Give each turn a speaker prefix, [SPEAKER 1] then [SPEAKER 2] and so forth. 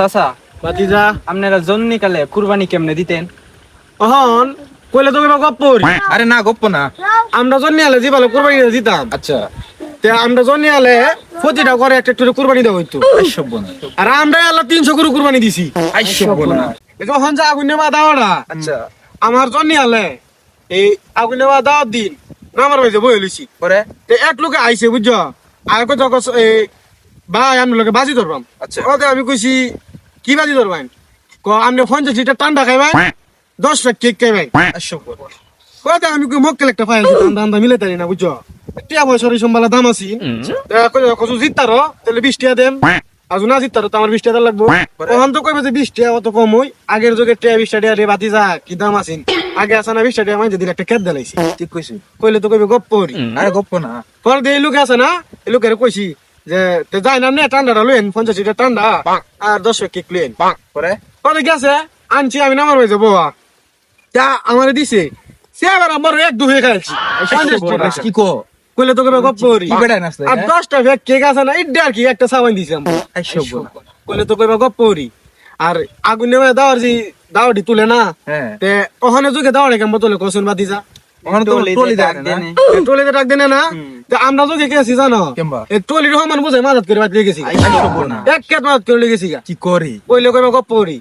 [SPEAKER 1] চাচা
[SPEAKER 2] বাতিজা।
[SPEAKER 1] আপনারা জন্নি কালে কুরবানি কেমনে দিতেন?
[SPEAKER 2] অহন কইলে তোকে গপ্পর।
[SPEAKER 3] আরে না গপ্প না।
[SPEAKER 2] আমরা জন্য আলে জিবালে কুরবানি দিতাম।
[SPEAKER 3] আচ্ছা।
[SPEAKER 2] তে আমরা জন্য আলে প্রতিটা করে একটা একটু কুরবানি দেওয়া হইতো। আর আমরা আল্লাহ তিনশো করে কুরবানি দিছি। যখন যা আগুন নেওয়া দাওয়াটা
[SPEAKER 3] আচ্ছা।
[SPEAKER 2] আমার জন্য আলে এই আগুন নেওয়া দাওয়ার দিন আমার বাড়িতে বই লইছি।
[SPEAKER 3] পরে?
[SPEAKER 2] তে এক লোকে আইছে বুঝছ? আর কত এই ভাই আমি লোকে বাজি ধরবাম
[SPEAKER 3] আচ্ছা।
[SPEAKER 2] ওকে আমি কইছি কি বাজি ধরবাম ক আপনি পঞ্চাশ লিটার ঠান্ডা খাইবাই দশ প্যাক কেক খাইবাই
[SPEAKER 3] আইসব
[SPEAKER 2] আমি কই মক্কেল একটা ঠান্ডা ঠান্ডা মিলে তারি না বুঝছ? টিয়া পয়সার এই সম্বালা দাম আছি। কত জিতারো তাহলে বিশ টিয়া দেন। আর না জিতারো তো আমার বিশ টাকা লাগবো। ওখান তো কইবে যে বিশ টাকা অত কম হই। আগের যুগে টিয়া বিশ রে বাতি যা কি দাম আছেন আগে আছে না বিশ টাকা দিলে একটা খেত দিলাইছি।
[SPEAKER 3] ঠিক কইছি
[SPEAKER 2] কইলে তো কইবে গপ্প
[SPEAKER 3] আরে গপ্প না।
[SPEAKER 2] পরে দিয়ে লোক আছে না এই লোকের কইছি যে তে যাই না নে ঠান্ডাটা লইন পঞ্চাশ লিটার ঠান্ডা। আর দশ কেক লইন।
[SPEAKER 3] পরে?
[SPEAKER 2] পরে গেছে আনছি আমি নামার হয়ে যাব তা আমার দিছে সে আবার আমার এক দু হয়ে খাইছি
[SPEAKER 3] কি কো
[SPEAKER 2] কইলে তোকে গপ করি। আর দশটা ব্যাগ কেক আছে না এটা আর কি একটা সাবান দিছি কইলে তো কইবা গপ করি। আর আগুন নেওয়া দাওয়ার যে দাওয়াটি তুলে না
[SPEAKER 3] হ্যাঁ।
[SPEAKER 2] তে ওখানে যুগে দাওয়ারে কেমন তোলে কসুন বাদি যা।
[SPEAKER 3] ওখানে তো টলি
[SPEAKER 1] ডাক
[SPEAKER 3] দেয়
[SPEAKER 1] দেনে।
[SPEAKER 2] টলিতে ডাক দেনে না তে আমরা যুগে আছি জানো? টলির সমান বুঝে মাদত করে বাদ গেছি
[SPEAKER 3] আইসব না
[SPEAKER 2] এক কেট মাদত করে লেগেছি
[SPEAKER 3] কি করি?
[SPEAKER 2] ওই কইবা গপ করি।